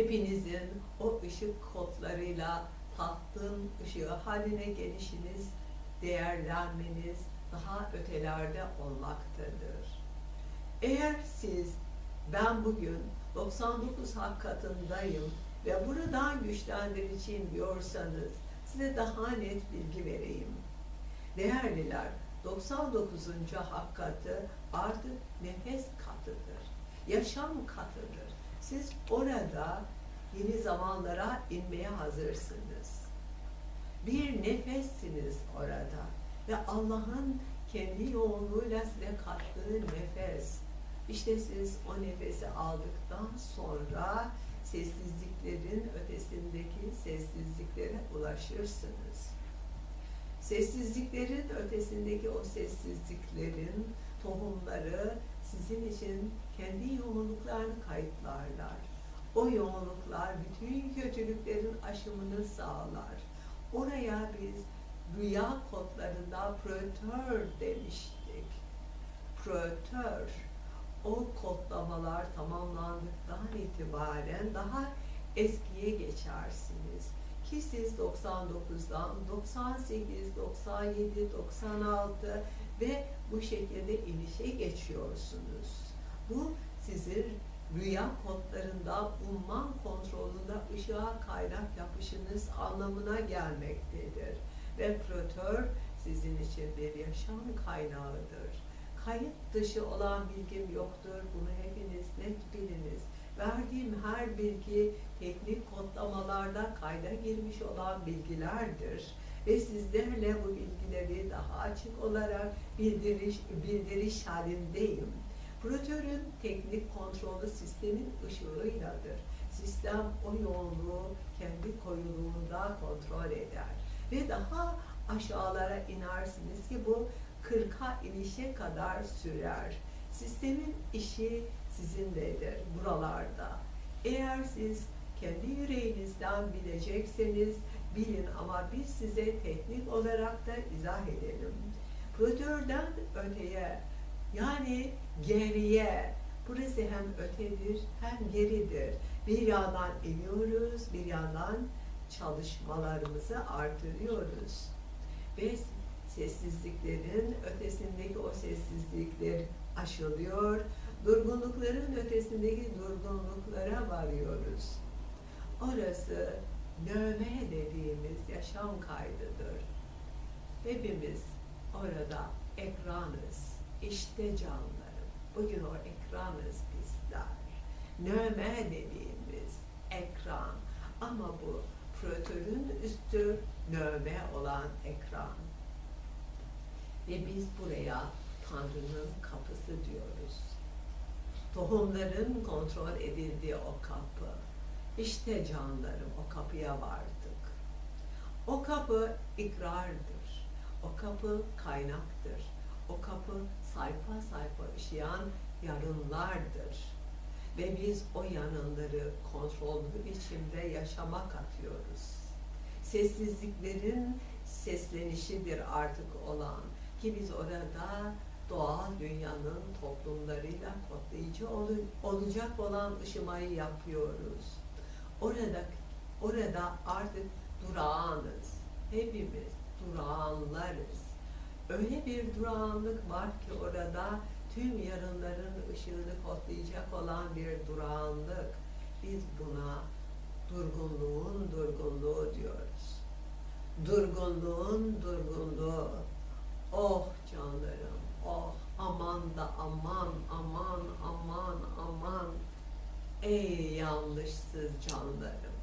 hepinizin o ışık kodlarıyla tahtın ışığı haline gelişiniz, değerlenmeniz daha ötelerde olmaktadır. Eğer siz ben bugün 99 hak katındayım ve buradan güçlendireceğim diyorsanız size daha net bilgi vereyim. Değerliler, 99. hak katı artık nefes katıdır. Yaşam katıdır. Siz orada yeni zamanlara inmeye hazırsınız. Bir nefessiniz orada ve Allah'ın kendi yoğunluğuyla size kattığı nefes. İşte siz o nefesi aldıktan sonra sessizliklerin ötesindeki sessizliklere ulaşırsınız. Sessizliklerin ötesindeki o sessizliklerin tohumları sizin için kendi yoğunluklarını kayıtlarlar. O yoğunluklar bütün kötülüklerin aşımını sağlar. Oraya biz rüya kodlarında protör demiştik. Protör. O kodlamalar tamamlandıktan itibaren daha eskiye geçersiniz. Ki siz 99'dan 98, 97, 96 ve bu şekilde inişe geçiyorsunuz. Bu sizin rüya kodlarında umman kontrolünde ışığa kaynak yapışınız anlamına gelmektedir. Ve protör sizin için bir yaşam kaynağıdır. Kayıt dışı olan bilgim yoktur. Bunu hepiniz net biliniz. Verdiğim her bilgi teknik kodlamalarda kayda girmiş olan bilgilerdir. Ve sizlerle bu bilgileri daha açık olarak bildiriş, bildiriş halindeyim. Protörün teknik kontrolü sistemin ışığıyladır. Sistem o yoğunluğu kendi koyuluğunda kontrol eder. Ve daha aşağılara inersiniz ki bu 40'a inişe kadar sürer. Sistemin işi sizinledir buralarda. Eğer siz kendi yüreğinizden bilecekseniz bilin ama biz size teknik olarak da izah edelim. Protörden öteye yani geriye burası hem ötedir hem geridir. Bir yandan iniyoruz, bir yandan çalışmalarımızı artırıyoruz. Ve sessizliklerin ötesindeki o sessizlikler aşılıyor. Durgunlukların ötesindeki durgunluklara varıyoruz. Orası nöme dediğimiz yaşam kaydıdır. Hepimiz orada ekranız. İşte canlarım. Bugün o ekranız bizler. Nöme dediğimiz ekran. Ama bu protörün üstü nöme olan ekran. Ve biz buraya Tanrı'nın kapısı diyoruz. Tohumların kontrol edildiği o kapı. İşte canlarım o kapıya vardık. O kapı ikrardır. O kapı kaynaktır. O kapı sayfa sayfa ışıyan yarınlardır. Ve biz o yanınları kontrollü biçimde yaşama katıyoruz. Sessizliklerin seslenişidir artık olan ki biz orada doğal dünyanın toplumlarıyla kodlayıcı ol- olacak olan ışımayı yapıyoruz. Orada orada artık durağanız. Hepimiz durağanlarız. Öyle bir durağanlık var ki orada tüm yarınların ışığını kodlayacak olan bir durağanlık. Biz buna durgunluğun durgunluğu diyoruz. Durgunluğun durgunluğu. Oh canlarım, oh aman da aman, aman, aman, aman. Ey yanlışsız canlarım.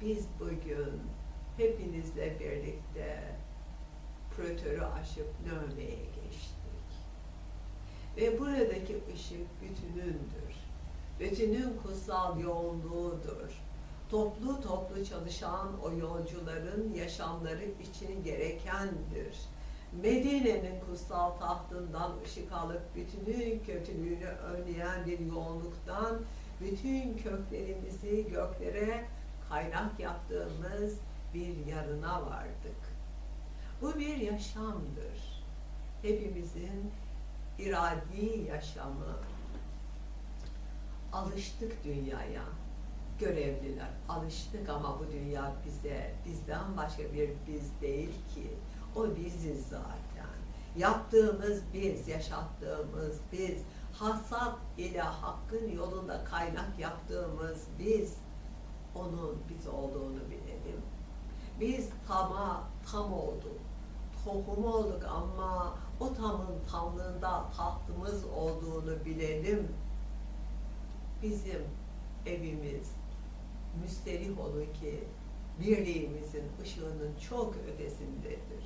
Biz bugün hepinizle birlikte protörü aşıp nömeye geçtik. Ve buradaki ışık bütünündür. Bütünün kutsal yoğunluğudur. Toplu toplu çalışan o yolcuların yaşamları için gerekendir. Medine'nin kutsal tahtından ışık alıp bütünün kötülüğünü önleyen bir yoğunluktan bütün köklerimizi göklere kaynak yaptığımız bir yarına vardık. Bu bir yaşamdır. Hepimizin iradi yaşamı. Alıştık dünyaya. görevliler. Alıştık ama bu dünya bize, bizden başka bir biz değil ki. O biziz zaten. Yaptığımız biz, yaşattığımız biz, hasat ile hakkın yolunda kaynak yaptığımız biz, onun biz olduğunu bilelim. Biz tama tam olduk, tohum olduk ama o tamın tamlığında tahtımız olduğunu bilelim. Bizim evimiz müsterih olun ki birliğimizin ışığının çok ötesindedir.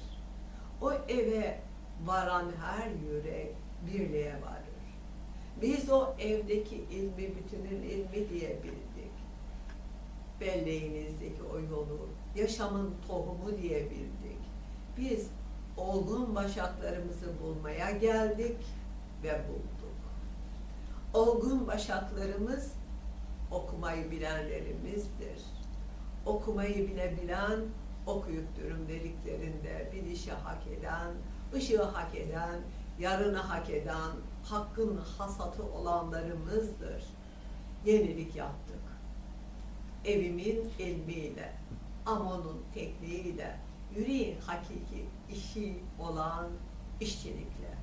O eve varan her yürek birliğe varır. Biz o evdeki ilmi bütünün ilmi diye bildik. Belleğinizdeki o yolu yaşamın tohumu diye bildik. Biz olgun başaklarımızı bulmaya geldik ve bulduk. Olgun başaklarımız okumayı bilenlerimizdir. Okumayı bilebilen, okuyup dürüm dediklerinde bilişi hak eden, ışığı hak eden, yarını hak eden, hakkın hasatı olanlarımızdır. Yenilik yaptık. Evimin ilmiyle, Amon'un tekniğiyle, yüreğin hakiki işi olan işçilikle.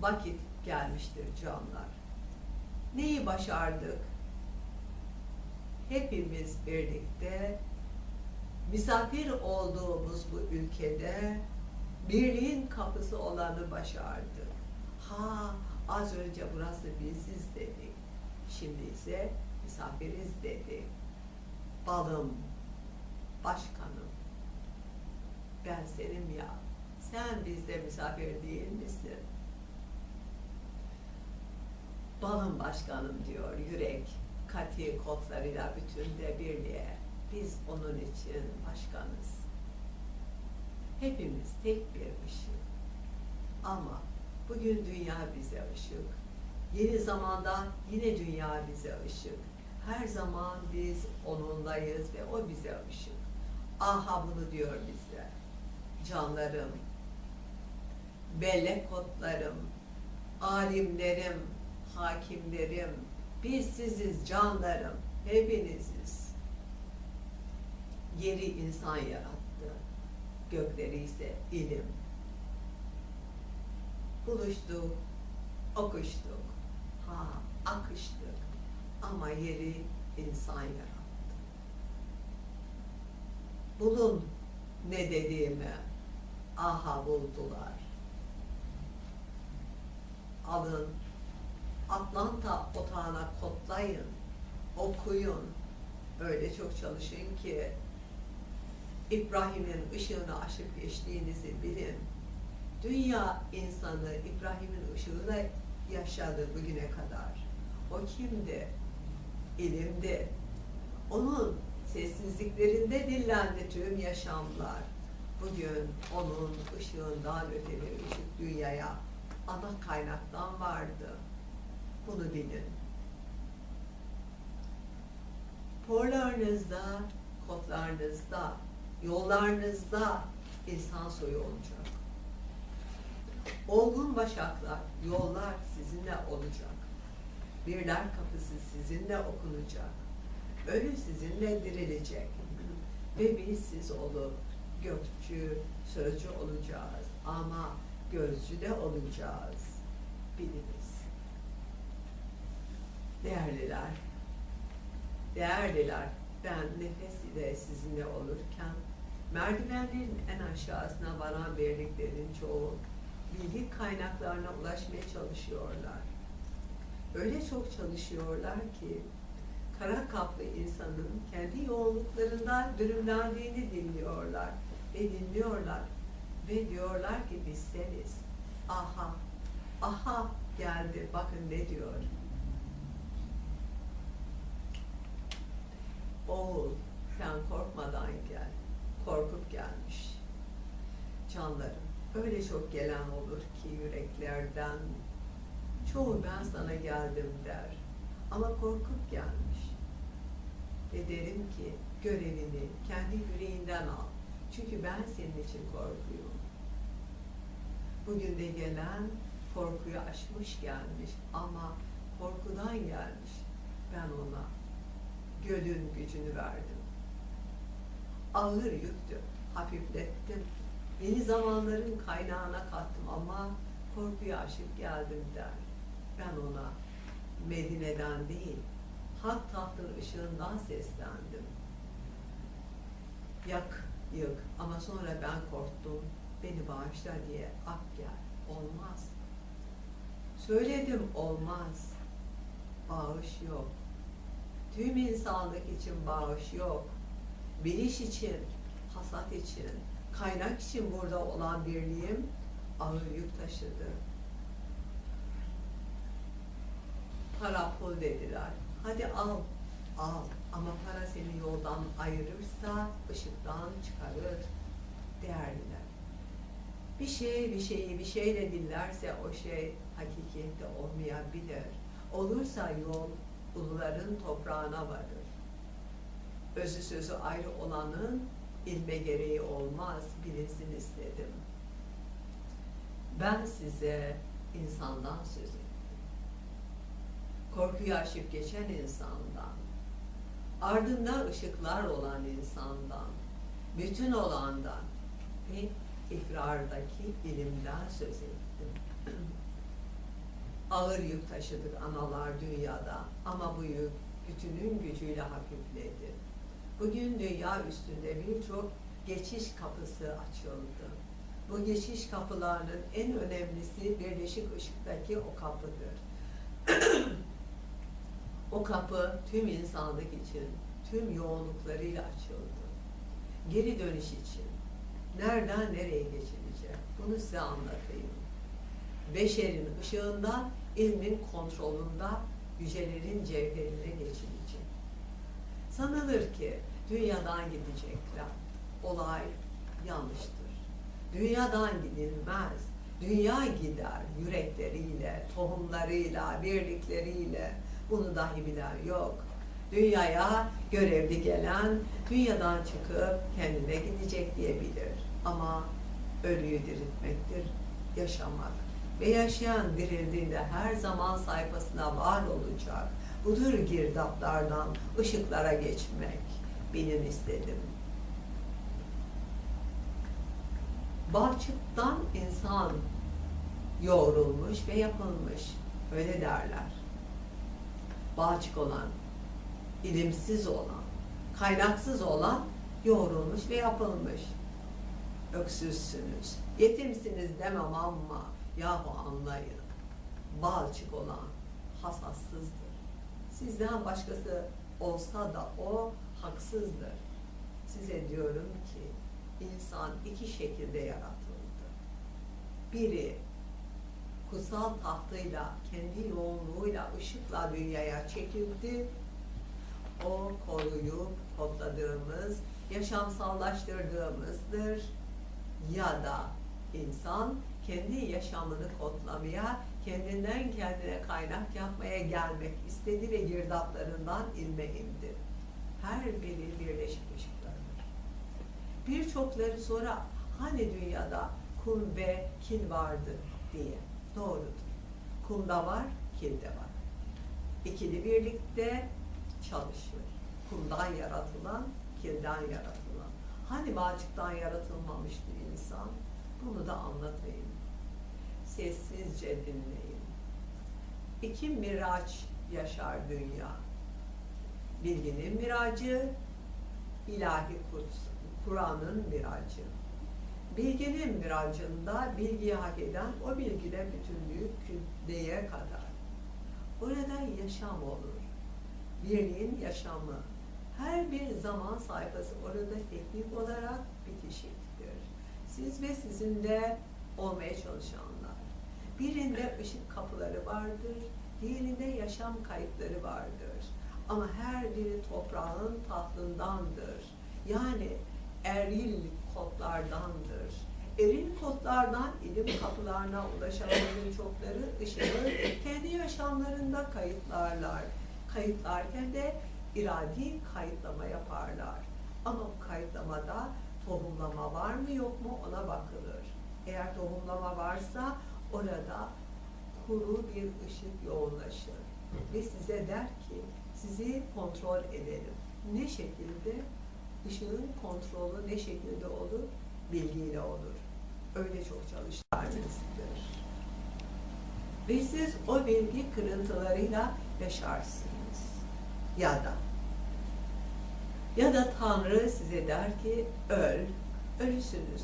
Vakit gelmiştir canlar. Neyi başardık? Hepimiz birlikte misafir olduğumuz bu ülkede birliğin kapısı olanı başardık. Ha az önce burası biziz dedik. Şimdi ise misafiriz dedik. Balım, başkanım, ben senim ya. Sen bizde misafir değil misin? Balım başkanım diyor yürek, kati kodlarıyla bütünde birliğe. Biz onun için başkanız. Hepimiz tek bir ışık. Ama bugün dünya bize ışık. Yeni zamanda yine dünya bize ışık. Her zaman biz onunlayız ve o bize ışık. Aha bunu diyor bize. Canlarım, bellek kodlarım, alimlerim, hakimlerim, biz siziz canlarım, hepiniziz. Yeri insan yarattı, gökleri ise ilim. Buluştuk, okuştuk, ha akıştık ama yeri insan yarattı. Bulun ne dediğimi, aha buldular. Alın, Atlanta otağına kodlayın, okuyun. Öyle çok çalışın ki İbrahim'in ışığını aşıp geçtiğinizi bilin. Dünya insanı İbrahim'in ışığıyla yaşadı bugüne kadar. O kimdi? İlimdi. Onun sessizliklerinde dillendi tüm yaşamlar. Bugün onun ışığından öte bir ışık dünyaya ana kaynaktan vardı. Bunu bilin. Porlarınızda, kodlarınızda, yollarınızda insan soyu olacak. Olgun başaklar, yollar sizinle olacak. Birler kapısı sizinle okunacak. Ölü sizinle dirilecek. Ve biz siz olup gökçü, sözcü olacağız. Ama gözcü de olacağız. Biliniz. Değerliler, değerliler, ben nefes ile sizinle olurken merdivenlerin en aşağısına varan birliklerin çoğu bilgi kaynaklarına ulaşmaya çalışıyorlar. Öyle çok çalışıyorlar ki kara kaplı insanın kendi yoğunluklarından dürümlendiğini dinliyorlar ve dinliyorlar ve diyorlar ki biz seniz. Aha, aha geldi bakın ne diyor. Oğul sen korkmadan gel. Korkup gelmiş. Canlarım öyle çok gelen olur ki yüreklerden çoğu ben sana geldim der. Ama korkup gelmiş. Ve derim ki görevini kendi yüreğinden al. Çünkü ben senin için korkuyorum. Bugün de gelen korkuyu aşmış gelmiş ama korkudan gelmiş. Ben ona gölün gücünü verdim. Ağır yüktü, hafiflettim. Yeni zamanların kaynağına kattım ama korkuya aşık geldim der. Ben ona Medine'den değil, hak tahtın ışığından seslendim. Yak, yık ama sonra ben korktum, beni bağışla diye ak gel, olmaz. Söyledim olmaz, bağış yok. Tüm insanlık için bağış yok. Biliş için, hasat için, kaynak için burada olan birliğim ağır yük taşıdı. Para pul dediler. Hadi al, al. Ama para seni yoldan ayırırsa ışıktan çıkarır değerliler. Bir şey bir şeyi bir şeyle dinlerse o şey hakikiyette olmayabilir. Olursa yol uluların toprağına varır. Özü sözü ayrı olanın ilme gereği olmaz, bilinsin istedim. Ben size insandan söz ettim. Korkuyu aşıp geçen insandan, ardında ışıklar olan insandan, bütün olandan ve ikrardaki ilimden söz ettim. Ağır yük taşıdık analar dünyada ama bu yük bütünün gücüyle hafifledi. Bugün dünya üstünde birçok geçiş kapısı açıldı. Bu geçiş kapılarının en önemlisi Birleşik Işık'taki o kapıdır. o kapı tüm insanlık için, tüm yoğunluklarıyla açıldı. Geri dönüş için. Nereden nereye geçilecek? Bunu size anlatayım. Beşerin ışığından, ilmin kontrolünde yücelerin cevherine geçilecek. Sanılır ki dünyadan gidecekler. Olay yanlıştır. Dünyadan gidilmez. Dünya gider yürekleriyle, tohumlarıyla, birlikleriyle. Bunu dahi bilen yok. Dünyaya görevli gelen dünyadan çıkıp kendine gidecek diyebilir. Ama ölüyü diriltmektir, yaşamak. Ve yaşayan dirildiğinde her zaman sayfasına var olacak. Budur girdaplardan ışıklara geçmek. Bilin istedim. Balçıktan insan yoğrulmuş ve yapılmış. Öyle derler. Balçık olan, ilimsiz olan, kaynaksız olan yoğrulmuş ve yapılmış. Öksüzsünüz, yetimsiniz demem ama yahu anlayın. Balçık olan hasassızdır. Sizden başkası olsa da o haksızdır. Size diyorum ki insan iki şekilde yaratıldı. Biri kutsal tahtıyla, kendi yoğunluğuyla, ışıkla dünyaya çekildi. O koruyup topladığımız, yaşamsallaştırdığımızdır. Ya da insan kendi yaşamını kodlamaya, kendinden kendine kaynak yapmaya gelmek istedi ve girdaplarından ilme indi. Her biri birleşik ışıklardır. Birçokları sonra hani dünyada kum ve kil vardı diye. Doğrudur. Kumda var, kilde var. İkili birlikte çalışır. Kumdan yaratılan, kilden yaratılan. Hani balçıktan yaratılmamıştı insan? Bunu da anlatayım. Sessizce dinleyin. İki miraç yaşar dünya. Bilginin miracı, ilahi Kur'an'ın miracı. Bilginin miracında bilgiyi hak eden o bilgide bütünlüğü kütleye kadar. Orada yaşam olur. Birliğin yaşamı. Her bir zaman sayfası orada teknik olarak bitişiktir. Siz ve sizinle olmaya çalışanlar. Birinde ışık kapıları vardır, diğerinde yaşam kayıtları vardır. Ama her biri toprağın tahtındandır. Yani eril kodlardandır. Eril kodlardan ilim kapılarına ulaşanların çokları ışığı kendi yaşamlarında kayıtlarlar. Kayıtlarken de iradi kayıtlama yaparlar. Ama bu kayıtlamada tohumlama var mı yok mu ona bakılır. Eğer tohumlama varsa orada kuru bir ışık yoğunlaşır. Ve size der ki sizi kontrol edelim. Ne şekilde? Işığın kontrolü ne şekilde olur? Bilgiyle olur. Öyle çok çalıştığınızdır. Ve siz o bilgi kırıntılarıyla yaşarsınız. Ya da ya da Tanrı size der ki öl, ölüsünüz.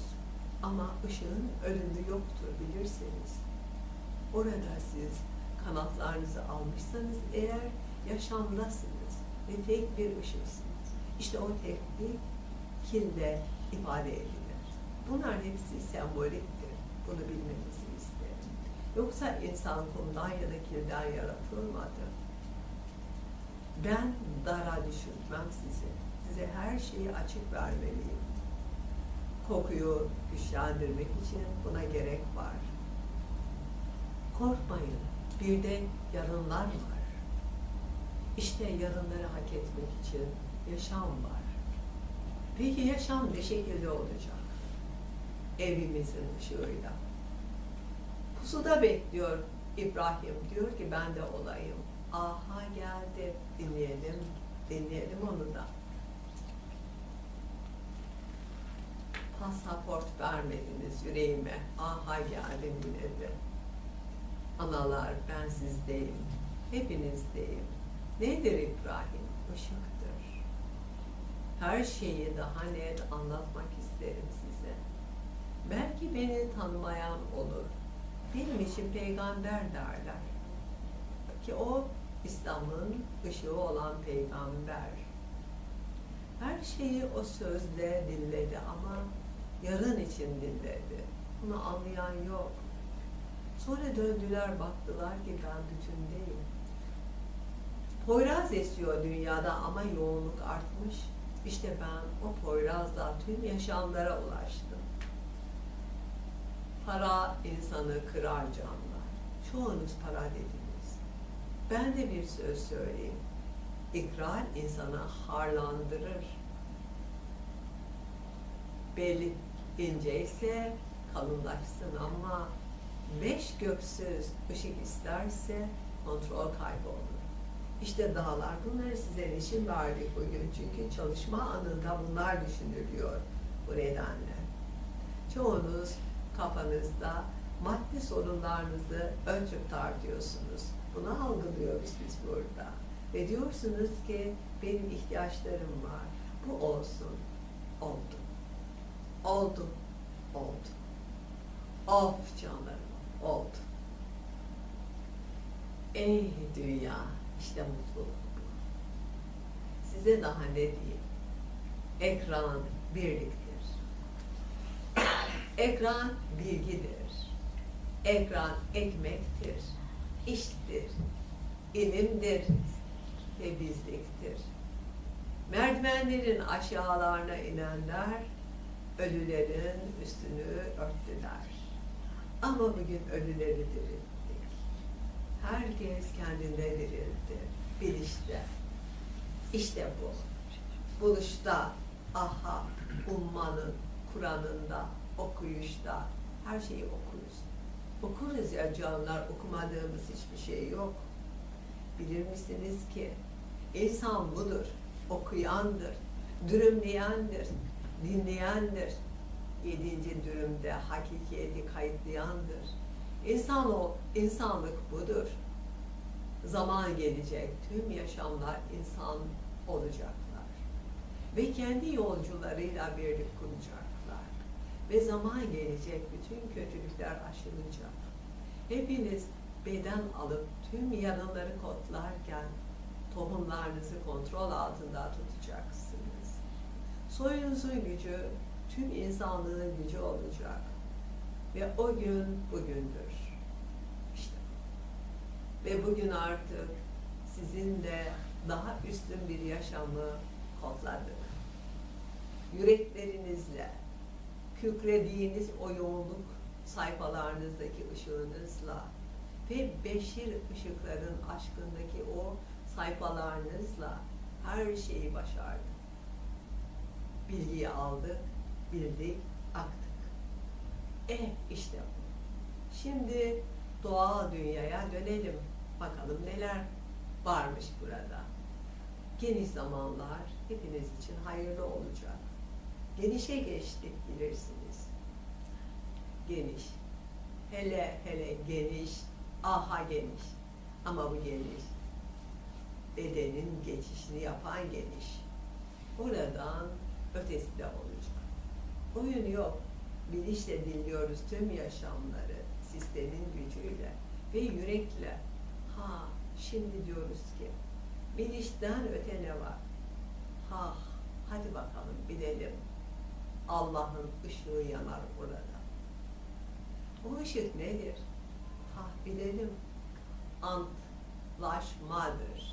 Ama ışığın ölümü yoktur bilirsiniz. Orada siz kanatlarınızı almışsanız eğer yaşamdasınız ve tek bir ışıksınız. İşte o teklik kilde ifade edilir. Bunlar hepsi semboliktir. Bunu bilmenizi isterim. Yoksa insan kumdan ya da kilden yaratılmadı. Ben dara düşürtmem sizi. Size her şeyi açık vermeliyim. Kokuyu güçlendirmek için buna gerek var. Korkmayın. Bir de yarınlar var. İşte yarınları hak etmek için yaşam var. Peki yaşam ne şekilde olacak? Evimizin ışığıyla. Pusuda bekliyor İbrahim. Diyor ki ben de olayım. Aha geldi. Dinleyelim. Dinleyelim onu da. Pasaport vermediniz yüreğime. Aha geldim yine de. Analar ben sizdeyim. Hepinizdeyim. Nedir İbrahim? Işıktır. Her şeyi daha net anlatmak isterim size. Belki beni tanımayan olur. Benim için peygamber derler. Ki o İslam'ın ışığı olan peygamber. Her şeyi o sözle dilledi ama yarın için dilledi. Bunu anlayan yok. Sonra döndüler baktılar ki ben bütündeyim. Poyraz esiyor dünyada ama yoğunluk artmış. İşte ben o Poyraz'la tüm yaşamlara ulaştım. Para insanı kırar canlar. Çoğunuz para dediniz. Ben de bir söz söyleyeyim. İkrar insanı harlandırır. Belli inceyse kalınlaşsın ama beş göksüz ışık isterse kontrol kaybolur. İşte dağlar bunları size niçin verdik bugün? Çünkü çalışma anında bunlar düşünülüyor bu nedenle. Çoğunuz kafanızda maddi sorunlarınızı ölçüp tartıyorsunuz. Bunu algılıyoruz biz burada. Ve diyorsunuz ki benim ihtiyaçlarım var. Bu olsun. Oldu. Oldu. Of canlarım. Oldu. Ey dünya. işte mutluluk. Size daha ne diyeyim? Ekran birliktir. Ekran bilgidir. Ekran ekmektir. iştir, ilimdir ve bizliktir. Merdivenlerin aşağılarına inenler ölülerin üstünü örttüler. Ama bugün ölüleri dirilttik. Herkes kendinde dirildi. Bilişte. İşte bu. Buluşta, aha, ummanın, Kur'an'ında, okuyuşta, her şeyi okuruz. Okuruz ya canlar, okumadığımız hiçbir şey yok. Bilir misiniz ki insan budur, okuyandır, dürümleyendir, dinleyendir. Yedinci dürümde hakikiyeti kayıtlayandır. İnsan o, insanlık budur. Zaman gelecek, tüm yaşamlar insan olacaklar. Ve kendi yolcularıyla birlik kuracaklar. Ve zaman gelecek, bütün kötülükler aşılacak. Hepiniz beden alıp tüm yaraları kodlarken tohumlarınızı kontrol altında tutacaksınız. Soyunuzun gücü tüm insanlığın gücü olacak. Ve o gün bugündür. İşte. Ve bugün artık sizin de daha üstün bir yaşamı kodladık. Yüreklerinizle, kükrediğiniz o yoğunluk sayfalarınızdaki ışığınızla ve beşir ışıkların aşkındaki o sayfalarınızla her şeyi başardık. Bilgiyi aldık, bildik, aktık. E işte bu. Şimdi doğal dünyaya dönelim. Bakalım neler varmış burada. geniş zamanlar hepiniz için hayırlı olacak. Genişe geçtik bilirsiniz. Geniş. Hele hele geniş, aha geniş. Ama bu geniş. Bedenin geçişini yapan geniş. Buradan ötesi de olacak. Oyun yok. Bilinçle dinliyoruz tüm yaşamları sistemin gücüyle ve yürekle. Ha şimdi diyoruz ki bilinçten öte ne var? Ha hadi bakalım bilelim. Allah'ın ışığı yanar burada. O ışık nedir? Ha bilelim. Antlaşmadır.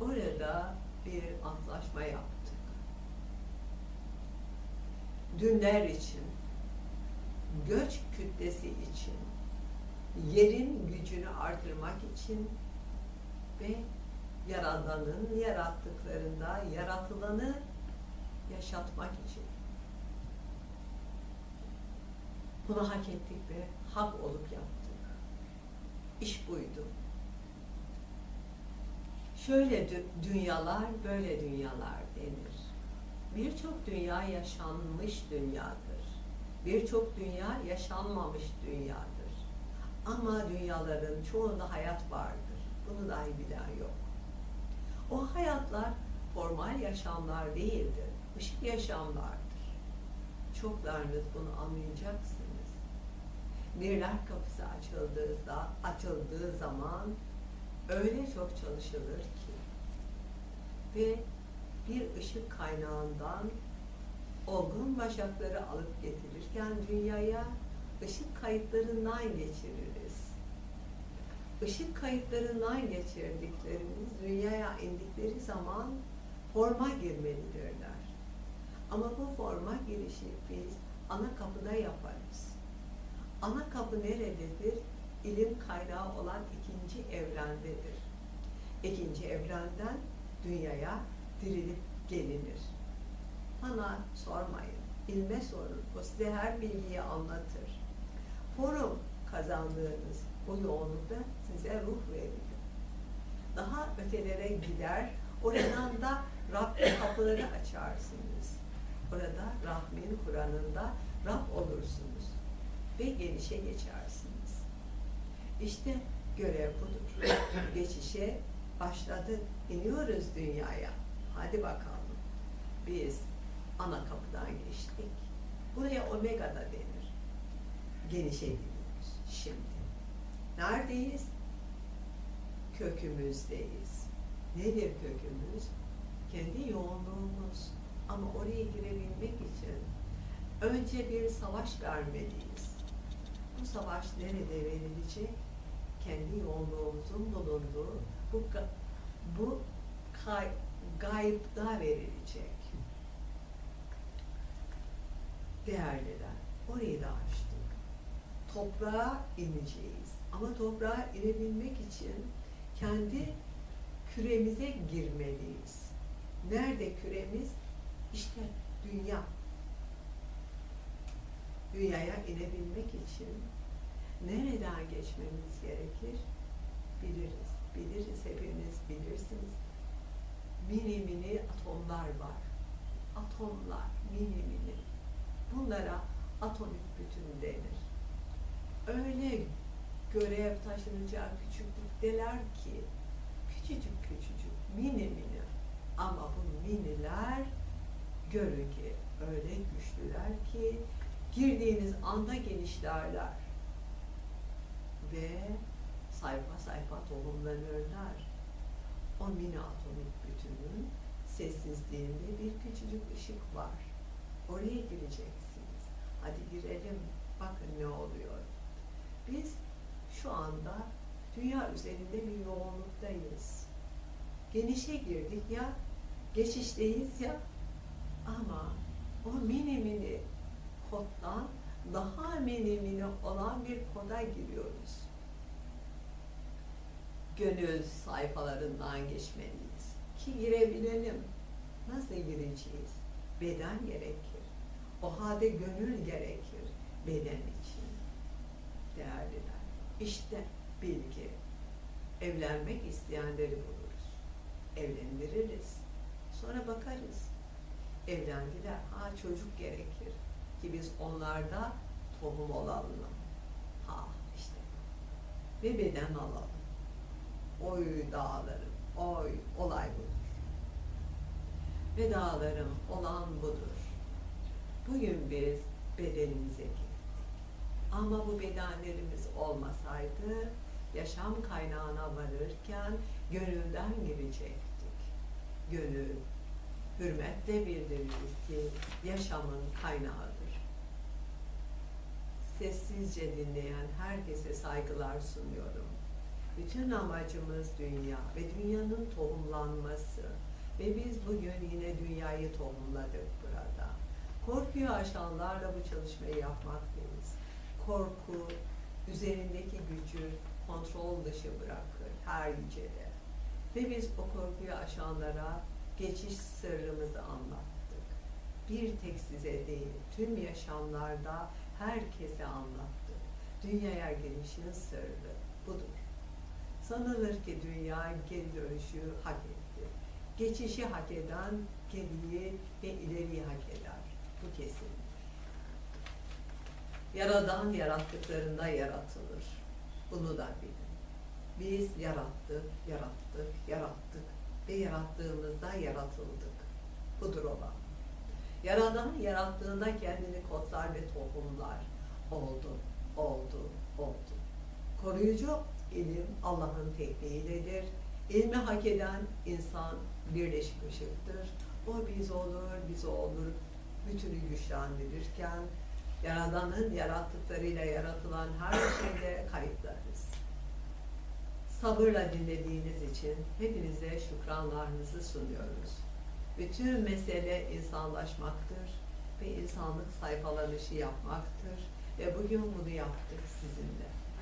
Burada bir antlaşma yaptık. Dünler için, göç kütlesi için, yerin gücünü artırmak için ve Yaradan'ın yarattıklarında yaratılanı yaşatmak için. Bunu hak ettik ve hak olup yaptık. İş buydu. Şöyle dü- dünyalar, böyle dünyalar denir. Birçok dünya yaşanmış dünyadır. Birçok dünya yaşanmamış dünyadır. Ama dünyaların çoğunda hayat vardır. Bunu dahi bilen yok. O hayatlar formal yaşamlar değildir. Işık yaşamlardır. Çoklarınız bunu anlayacaksınız. Birler kapısı açıldığında, açıldığı zaman öyle çok çalışılır ve bir ışık kaynağından olgun başakları alıp getirirken dünyaya ışık kayıtlarından geçiririz. Işık kayıtlarından geçirdiklerimiz dünyaya indikleri zaman forma girmelidirler. Ama bu forma girişi biz ana kapıda yaparız. Ana kapı nerededir? İlim kaynağı olan ikinci evrendedir. İkinci evrenden dünyaya dirilip gelinir. Bana sormayın, ilme sorun. O size her bilgiyi anlatır. Forum kazandığınız o yoğunlukta size ruh verir. Daha ötelere gider, oradan da Rab kapıları açarsınız. Orada Rahmin Kur'an'ında Rab olursunuz ve gelişe geçersiniz. İşte görev budur. Geçişe başladık, iniyoruz dünyaya. Hadi bakalım. Biz ana kapıdan geçtik. Buraya Omega'da denir. Genişe gidiyoruz şimdi. Neredeyiz? Kökümüzdeyiz. Nedir kökümüz? Kendi yoğunluğumuz. Ama oraya girebilmek için önce bir savaş vermeliyiz. Bu savaş nerede verilecek? Kendi yoğunluğumuzun bulunduğu bu bu kay, gayipta verilecek. Değerliler, orayı da açtık. Toprağa ineceğiz. Ama toprağa inebilmek için kendi küremize girmeliyiz. Nerede küremiz? İşte dünya. Dünyaya inebilmek için nereden geçmemiz gerekir? Biliriz. Biliriz hepiniz bilirsiniz. Mini mini atomlar var. Atomlar mini mini. Bunlara atomik bütün denir. Öyle görev taşınacak küçüklükteler ki küçücük küçücük mini mini ama bu miniler görün ki öyle güçlüler ki girdiğiniz anda genişlerler ve sayfa sayfa tohumlanırlar. O mini atomik bütünün sessizliğinde bir küçücük ışık var. Oraya gireceksiniz. Hadi girelim. Bakın ne oluyor. Biz şu anda dünya üzerinde bir yoğunluktayız. Genişe girdik ya, geçişteyiz ya ama o mini mini koddan daha mini mini olan bir koda giriyoruz. Gönül sayfalarından geçmeliyiz. Ki girebilelim. Nasıl gireceğiz? Beden gerekir. O halde gönül gerekir beden için. Değerliler. İşte bilgi. Evlenmek isteyenleri buluruz. evlendiririz. Sonra bakarız. Evlendiler. Ha çocuk gerekir. Ki biz onlarda tohum olalım. Ha işte. Ve beden alalım. Oy dağlarım. Oy olay budur. Ve dağlarım olan budur. Bugün biz bedenimize girdik. Ama bu bedenlerimiz olmasaydı yaşam kaynağına varırken gönülden girecektik. Gönül hürmetle bildiririz ki yaşamın kaynağıdır. Sessizce dinleyen herkese saygılar sunuyorum. Bütün amacımız dünya ve dünyanın tohumlanması ve biz bugün yine dünyayı tohumladık burada. Korkuyu aşanlarla bu çalışmayı yapmaktayız. Korku üzerindeki gücü kontrol dışı bırakır her yücede. Ve biz o korkuyu aşanlara geçiş sırrımızı anlattık. Bir tek size değil, tüm yaşamlarda herkese anlattık. Dünyaya gelişin sırrı budur. Sanılır ki dünya geri dönüşü hak etti. Geçişi hak eden geriyi ve ileriyi hak eder. Bu kesin. Yaradan yarattıklarında yaratılır. Bunu da bilin. Biz yarattık, yarattık, yarattık ve yarattığımızda yaratıldık. Budur olan. Yaradan yarattığında kendini kodlar ve tohumlar. Oldu, oldu, oldu. Koruyucu ilim Allah'ın tekniğiyledir. İlmi hak eden insan birleşik ışıktır. O biz olur, biz olur. Bütünü güçlendirirken Yaradan'ın yarattıklarıyla yaratılan her şeyde kayıtlarız. Sabırla dinlediğiniz için hepinize şükranlarınızı sunuyoruz. Bütün mesele insanlaşmaktır ve insanlık sayfalanışı yapmaktır ve bugün bunu yaptık sizinle.